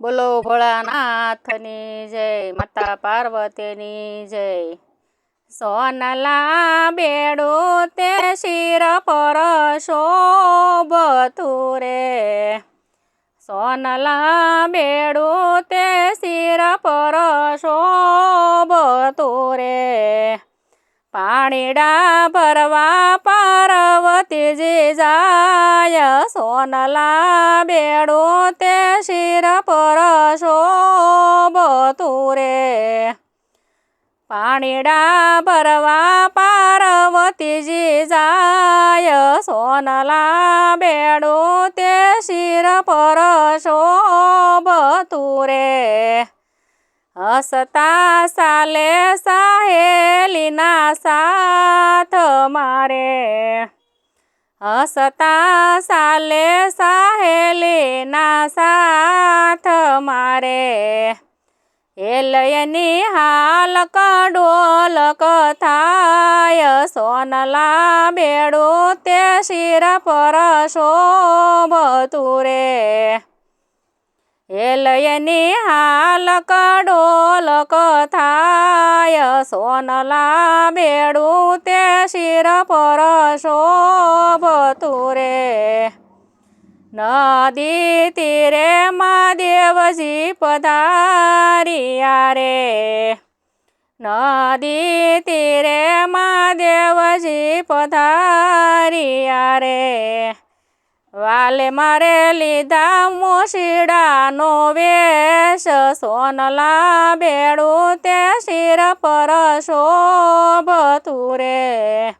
બોલો ભોળાનાથની જય, માતા પાર્વતીની જય. સોનલા બેડું તે શિર પર શોભતું રે સોનલા બેડો તે શિર પર શોભતું રે પાણીડા ભરવા પાર્વતીજી જાય. સોનલા બેડો તે શિર પર શોભતું રે પાણીડા ભરવા પાર્વતીજી જાય. સોનલા બેડો તે શિર પર શોભતું હસતા સાલે સાહેલીના સાથ મારે. હસતા સાલે સાહેલીના સાથ મારે. એલયની હાલ કડોલ કથાય સોનલા બેડો તે શિર પર શોભતું રે. એલયની હાલક કડોલક થાય સોનલા બેડું તે શિર પર શોભતું રે. નદી તીરે મહાદેવજી પધારિયા રે. નદી તીરે મહાદેવજી પધારિયા રે. વાલે મારે લીધા મોશીડાનો વેશ, સોનલા બેડું તે શિર પર શોભતું રે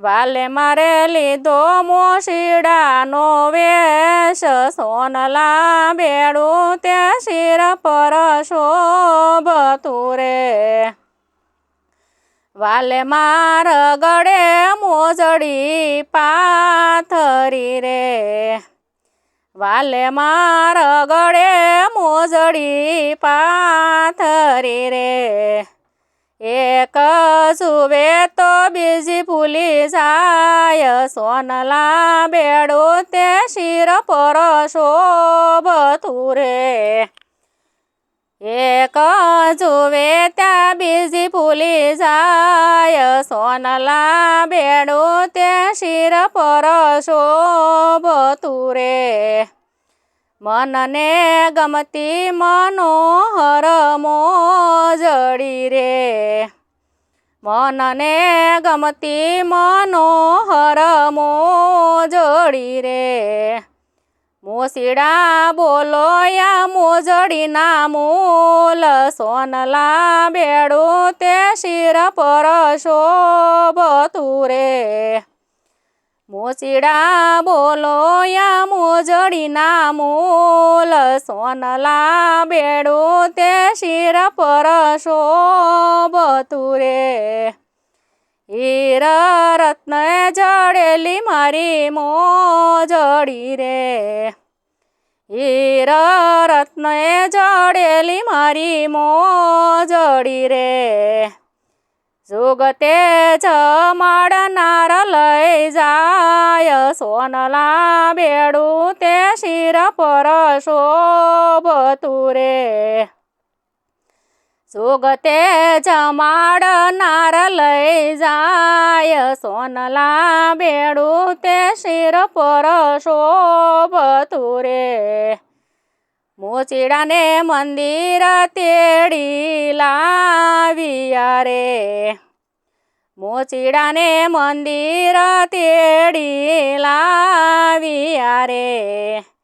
વાલે મારે લીધો મોશીડાનો વેશ, સોનલા બેડું તે શિર પર શોભતું રે વાલે માર ગળે મોજડી પાથરી રે. વાલે માર ગળે મોજડી પાથરી રે. એક સુવે તો બીજી ભૂલી જાય. સોનલા બેડો તે શિર પર શોભતું રે. એક જુએ ત્યાં બીજી ભૂલી જાય. સોનલા બેડું તે શિર પર શોભતું રે મનને ગમતી મનોહર મોજડી રે. મનને ગમતી મનોહર મોજડી રે. મોસીડા બોલો યા મોજડીના મૂલ, સોનલા બેડું તે શિર પર શોભતું રે મોસીડા બોલો યા મોજડીના મૂલ, સોનલા બેડું તે શિર પર શોભતું રે હીર રત્ન જડેલી મારી મોજડી રે. હીર રત્ન જડેલી મારી મોજડી રે. સુગતે જમાડનાર લઈ જાય, સોનલા બેડું તે શિર પર શોભતું રે. સુગતે જમાડનાર લઈ જાય. સોનલા બેડું તે શિર પર શોભતું રે મોચીડાને મંદિર તેડી લાવ્યા રે. મોચીડાને મંદિર તેડી લાવ્યા રે.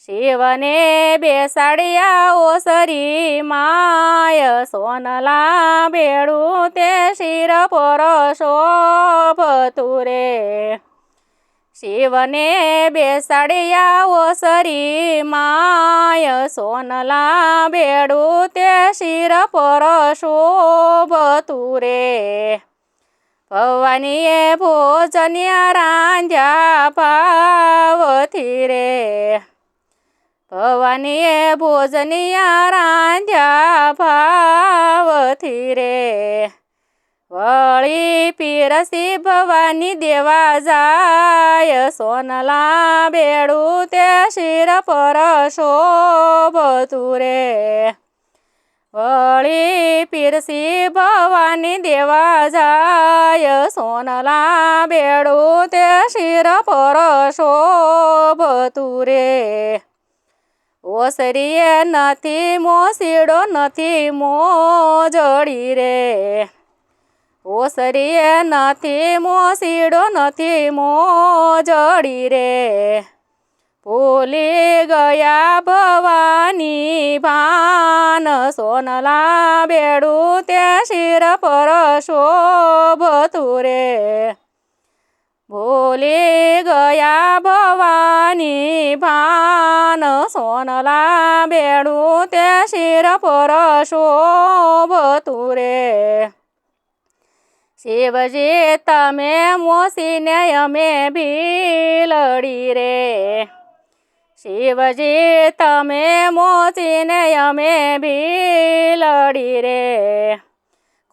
શિવને બેસાડ્યા ઓસરી માય, સોનલા બેડું તે શિર પર શોભતું રે શિવને બેસાડ્યા ઓસરી માય, સોનલા બેડું તે શિર પર શોભતું રે ભવાનીએ ભોજન્યા રાંધ્યા પાવથી રે. ભવાનીએ ભોજનિયા રાંધ્યા ભાવથી રે વળી પીરસી ભવાની દેવા જાય સોનલા બેડું તે શિર પર શોભતું રે વળી પીરસી ભવાની દેવા જાય સોનલા બેડું તે શિર પર શોભતું રે ઓસરીએ નથી, મોસીડો નથી, મોજડી રે. ઓસરીએ નથી, મોસીડો નથી, મોજડી રે. ભૂલી ગયા ભવાની ભાન, સોનલા બેડું તે શિર પર શોભતું રે. ભૂલી ગયા ભવાની ભાન સોનલા બેડું તે શિર પર શોભતું રે શિવજી તમે મોસીને અમે ભીલડી રે શિવજી તમે મોચીને અમે ભીલડી રે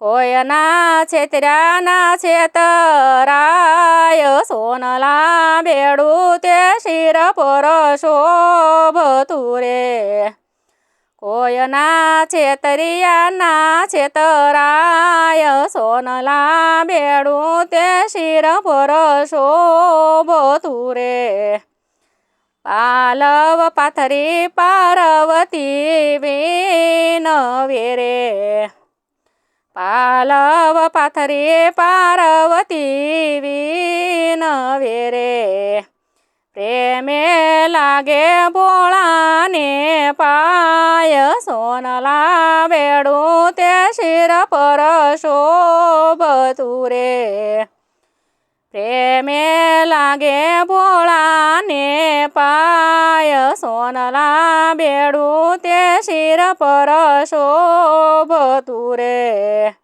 કોયના છેતરાના છેતરાય સોનલા બેડું તે શિર પર શોભતું રે કોયના છેતરિયાના છેતરાય સોનલા બેડું તે શિર પર શોભતું રે પાલવ પાથરી પાર્વતી વિનવે રે પાલવ પાથરી પાર્વતી વિનવે રે પ્રેમે લાગે ભોળાને પાય સોનલા બેડું તે શિર પર શોભતું રે પ્રેમે લાગે ભોળાને પાય સોનલા બેડું તે શિર પર શોભતું રે.